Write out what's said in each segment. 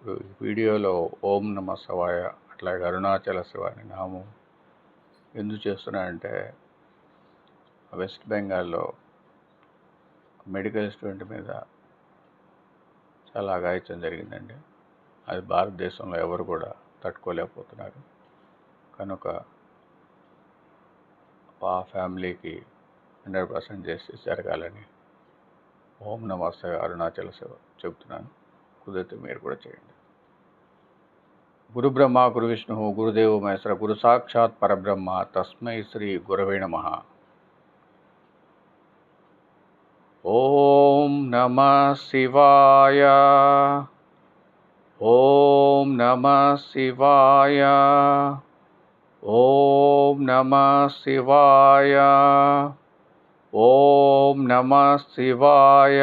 ఇప్పుడు ఈ వీడియోలో ఓం నమ శివాయ అట్లాగే అరుణాచల శివ అని నామం ఎందుకు చేస్తున్నానంటే వెస్ట్ బెంగాల్లో మెడికల్ స్టూడెంట్ మీద చాలా అఘాయిత్యం జరిగిందండి. అది భారతదేశంలో ఎవరు కూడా తట్టుకోలేకపోతున్నారు. కనుక ఆ ఫ్యామిలీకి హండ్రెడ్ పర్సెంట్ జస్టిస్ జరగాలని ఓం నమస్తే అరుణాచల శివ చెబుతున్నాను. కుదిరితే మీరు కూడా చేయండి. గురు బ్రహ్మ గురు విష్ణు గురుదేవ మహేశ్వర గురు సాక్షాత్ పరబ్రహ్మ తస్మై శ్రీ గురవే నమ. ఓం నమ శివాయ. ఓం నమ శివాయ. ఓం నమ శివాయ. ఓం నమ శివాయ.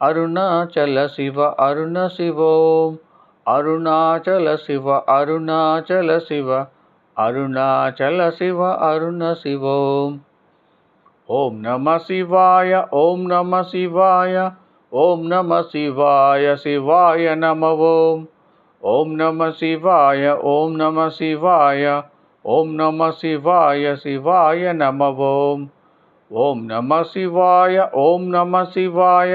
అరుణాచల శివ అరుణ శివోం అరుణాచల శివ అరుణాచల శివ అరుణాచల శివ అరుణ శివోం ఓం నమ శివాయ ఓం నమ శివాయ ఓం నమ శివాయ శివాయ నమ. ఓం ఓం నమ శివాయ ఓం నమ శివాయ ఓం నమ శివాయ శివాయ నమ. ఓం ఓం నమ శివాయ ఓం నమ శివాయ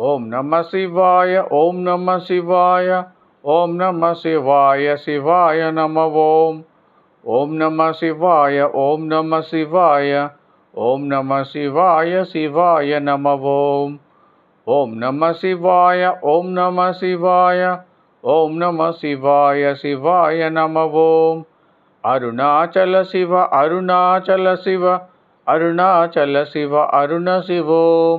ఓం నమ శివాయ ఓం నమ శివాయ ఓం నమ శివాయ శివాయ నమ ఓం. ఓం నమ శివాయ ఓం నమ శివాయ ఓం నమ శివాయ శివాయ నమ ఓం. ఓం నమ శివాయ ఓం నమ శివాయ ఓం నమ శివాయ శివాయ నమ ఓం. అరుణాచల శివ అరుణాచల శివ అరుణాచల శివ అరుణ శివోం.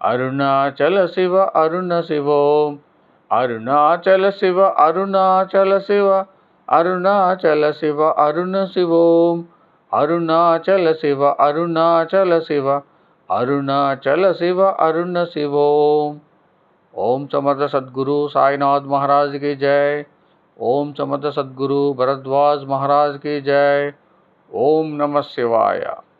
अरुणाचल शिव, अरुण शिव। अरुणाचल शिव अरुणाचल शिव। अरुणाचल शिव, अरुण शिव। अरुणाचल शिव अरुणाचल शिव। अरुणाचल शिव, अरुण शिव। ओम समर्थ सद्गुरु साईनाथ महाराज की जय। ओम समर्थ सद्गुरु भरद्वाज महाराज की जय। ओम नमः शिवाय।